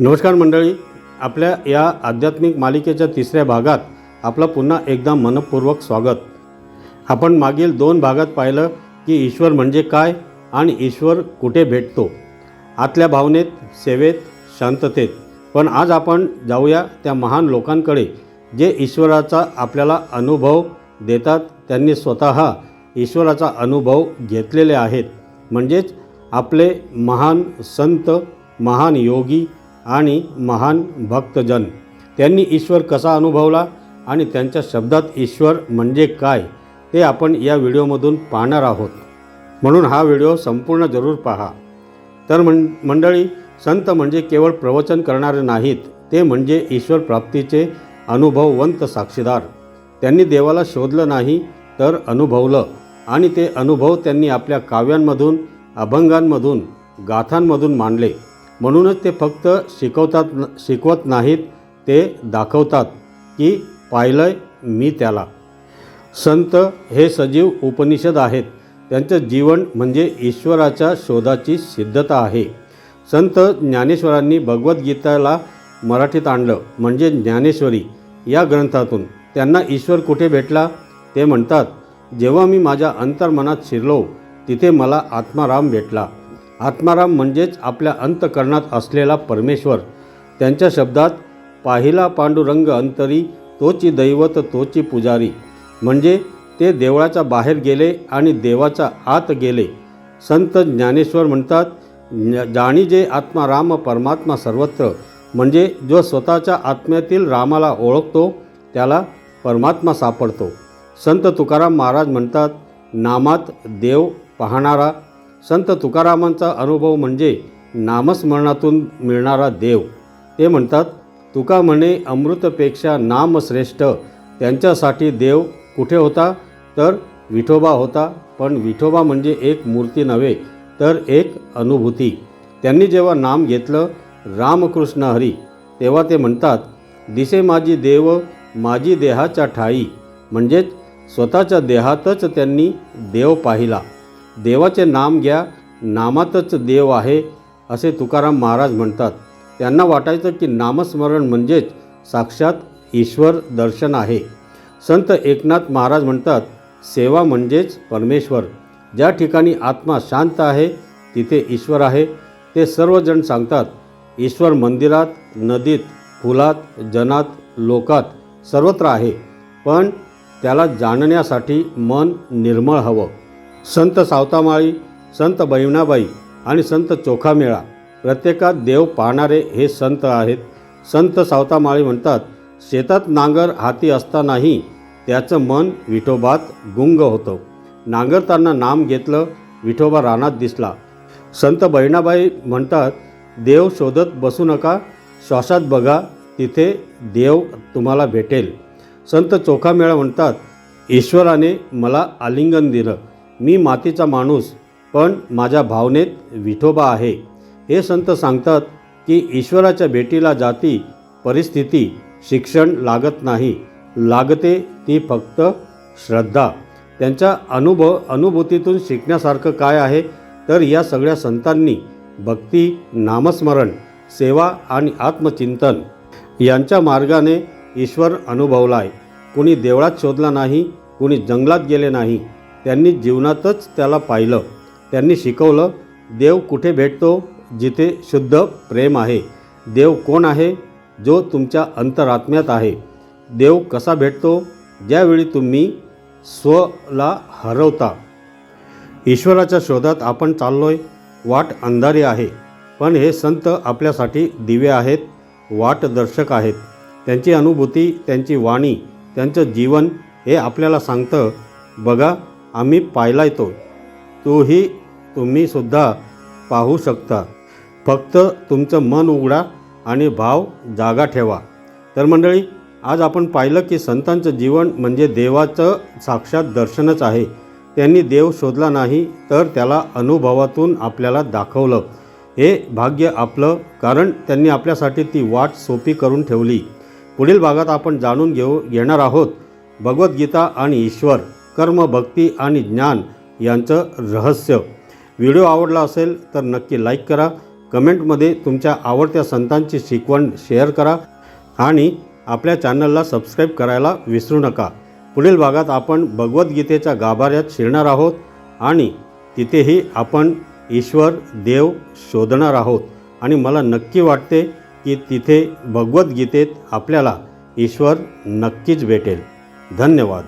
नमस्कार मंडळी. आपल्या या आध्यात्मिक मालिकेच्या तिसऱ्या भागात आपलं पुन्हा एकदा मनपूर्वक स्वागत. आपण मागील दोन भागात पाहिलं की ईश्वर म्हणजे काय आणि ईश्वर कुठे भेटतो. आतल्या भावनेत सेवेत शांततेत. पण आज आपण जाऊया त्या महान लोकांकडे जे ईश्वराचा आपल्याला अनुभव देतात. त्यांनी स्वतः ईश्वराचा अनुभव घेतलेले आहेत. म्हणजेच आपले महान संत महान योगी आणि महान भक्तजन. त्यांनी ईश्वर कसा अनुभवला आणि त्यांच्या शब्दात ईश्वर म्हणजे काय ते आपण या व्हिडिओमधून पाहणार आहोत. म्हणून हा व्हिडिओ संपूर्ण जरूर पहा. तर मं मंडळी संत म्हणजे केवळ प्रवचन करणारे नाहीत ते म्हणजे ईश्वर प्राप्तीचे अनुभववंत साक्षीदार. त्यांनी देवाला शोधलं नाही तर अनुभवलं आणि ते अनुभव त्यांनी आपल्या काव्यांमधून अभंगांमधून गाथांमधून मांडले. म्हणूनच ते फक्त शिकवतात शिकवत नाहीत ते दाखवतात की पाहिलंय मी त्याला. संत हे सजीव उपनिषद आहेत. त्यांचं जीवन म्हणजे ईश्वराच्या शोधाची सिद्धता आहे. संत ज्ञानेश्वरांनी भगवद्गीताला मराठीत आणलं म्हणजे ज्ञानेश्वरी या ग्रंथातून. त्यांना ईश्वर कुठे भेटला? ते म्हणतात जेव्हा मी माझ्या अंतर्मनात शिरलो तिथे मला आत्माराम भेटला. आत्माराम म्हणजेच आपल्या अंतकरणात असलेला परमेश्वर. त्यांच्या शब्दात पाहिला पांडुरंग अंतरी तोची दैवत तोची पुजारी. म्हणजे ते देवळाच्या बाहेर गेले आणि देवाच्या आत गेले. संत ज्ञानेश्वर म्हणतात जाणी जे आत्मा राम परमात्मा सर्वत्र. म्हणजे जो स्वतःच्या आत्म्यातील रामाला ओळखतो त्याला परमात्मा सापडतो. संत तुकाराम महाराज म्हणतात नामात देव पाहणारा संत तुकारामांचा अनुभव म्हणजे नामस्मरणातून मिळणारा देव. ते म्हणतात तुका म्हणे अमृतपेक्षा नाम श्रेष्ठ त्यांच्यासाठी देव कुठे होता? तर विठोबा होता. पण विठोबा म्हणजे एक मूर्ती नव्हे तर एक अनुभूती. त्यांनी जेव्हा नाम घेतलं रामकृष्ण हरी तेव्हा ते म्हणतात दिसे माझी देव माझी देहाच्या ठाई. म्हणजेच स्वतःच्या देहातच त्यांनी देव पाहिला. देवाचे नाम घ्या नामातच देव आहे असे तुकाराम महाराज म्हणतात. त्यांना वाटायचं की नामस्मरण म्हणजेच साक्षात ईश्वर दर्शन आहे. संत एकनाथ महाराज म्हणतात सेवा म्हणजेच परमेश्वर. ज्या ठिकाणी आत्मा शांत आहे तिथे ईश्वर आहे. ते सर्वजण सांगतात ईश्वर मंदिरात नदीत फुलात जनात लोकात सर्वत्र आहे. पण त्याला जाणण्यासाठी मन निर्मळ हवं. संत सावतामाळी संत बहिणाबाई आणि संत चोखामेळा. प्रत्येकात देव पाहणारे हे संत आहेत. संत सावतामाळी म्हणतात शेतात नांगर हाती असतानाही त्याचं मन विठोबात गुंग होतं. नांगरताना नाम घेतलं विठोबा रानात दिसला. संत बहिणाबाई म्हणतात देव शोधत बसू नका श्वासात बघा तिथे देव तुम्हाला भेटेल. संत चोखामेळा म्हणतात ईश्वराने मला आलिंगन दिलं मी मातीचा माणूस पण माझ्या भावनेत विठोबा आहे. हे संत सांगतात की ईश्वराच्या भेटीला जाती परिस्थिती शिक्षण लागत नाही. लागते ती फक्त श्रद्धा. त्यांच्या अनुभव अनुभूतीतून शिकण्यासारखं काय आहे? तर या सगळ्या संतांनी भक्ती नामस्मरण सेवा आणि आत्मचिंतन यांच्या मार्गाने ईश्वर अनुभवला आहे कुणी देवळात शोधला नाही कुणी जंगलात गेले नाही. त्यांनी जीवनातच त्याला पाहिलं. त्यांनी शिकवलं देव कुठे भेटतो जिथे शुद्ध प्रेम आहे? देव कोण आहे जो तुमच्या अंतरात्म्यात आहे? देव कसा भेटतो ज्यावेळी तुम्ही स्वला हरवता? ईश्वराच्या शोधात आपण चाललोय. वाट अंधारी आहे. पण हे संत आपल्यासाठी दिवे आहेत वाटदर्शक आहेत. त्यांची अनुभूती त्यांची वाणी त्यांचं जीवन हे आपल्याला सांगतं बघा आम्ही पाहिला येतो तोही तुम्हीसुद्धा पाहू शकता. फक्त तुमचं मन उघडा आणि भाव जागा ठेवा. तर मंडळी आज आपण पाहिलं की संतांचं जीवन म्हणजे देवाचं साक्षात दर्शनच आहे. त्यांनी देव शोधला नाही तर त्याला अनुभवातून आपल्याला दाखवलं. हे भाग्य आपलं कारण त्यांनी आपल्यासाठी ती वाट सोपी करून ठेवली. पुढील भागात आपण जाणून घेऊ घेणार आहोत. भगवद्गीता आणि ईश्वर. कर्म भक्ती आणि ज्ञान यांचं रहस्य. व्हिडिओ आवडला असेल तर नक्की लाईक करा. कमेंटमध्ये तुमच्या आवडत्या संतांची शिकवण शेअर करा आणि आपल्या चॅनलला सबस्क्राईब करायला विसरू नका. पुढील भागात आपण भगवद्गीतेच्या गाभाऱ्यात शिरणार आहोत आणि तिथेही आपण ईश्वर देव शोधणार आहोत. आणि मला नक्की वाटते की तिथे भगवद्गीतेत आपल्याला ईश्वर नक्कीच भेटेल. धन्यवाद.